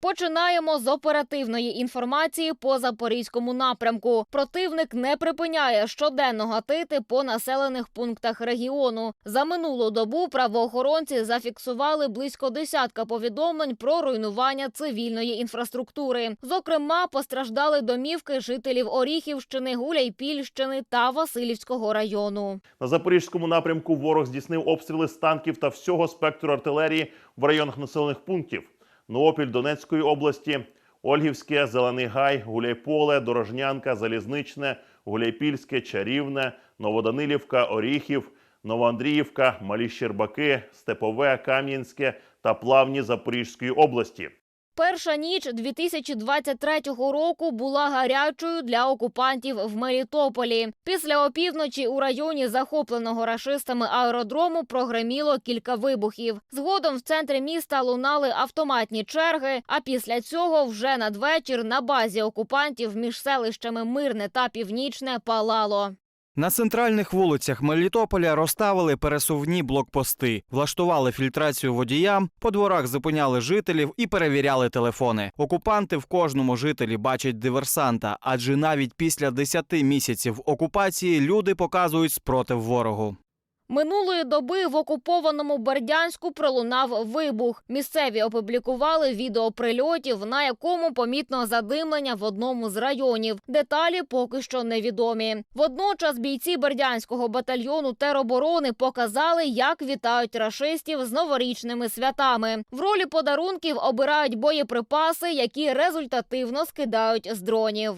Починаємо з оперативної інформації по запорізькому напрямку. Противник не припиняє щоденно гатити по населених пунктах регіону. За минулу добу правоохоронці зафіксували близько десятка повідомлень про руйнування цивільної інфраструктури. Зокрема, постраждали домівки жителів Оріхівщини, Гуляйпільщини та Васильівського району. На запорізькому напрямку ворог здійснив обстріли з танків та всього спектру артилерії в районах населених пунктів: Новопіль Донецької області, Ольгівське, Зелений Гай, Гуляйполе, Дорожнянка, Залізничне, Гуляйпільське, Чарівне, Новоданилівка, Оріхів, Новоандріївка, Малі Щербаки, Степове, Кам'янське. Та Плавні Запорізької області. Перша ніч 2023 року була гарячою для окупантів в Мелітополі. Після опівночі у районі захопленого рашистами аеродрому прогреміло кілька вибухів. Згодом в центрі міста лунали автоматні черги. А після цього вже надвечір на базі окупантів між селищами Мирне та Північне палало. На центральних вулицях Мелітополя розставили пересувні блокпости, влаштували фільтрацію водіям, по дворах зупиняли жителів і перевіряли телефони. Окупанти в кожному жителі бачать диверсанта, адже навіть після 10 місяців окупації люди показують спротив ворогу. Минулої доби в окупованому Бердянську пролунав вибух. Місцеві опублікували відео прильотів, на якому помітно задимлення в одному з районів. Деталі поки що невідомі. Водночас бійці Бердянського батальйону тероборони показали, як вітають рашистів з новорічними святами. В ролі подарунків обирають боєприпаси, які результативно скидають з дронів.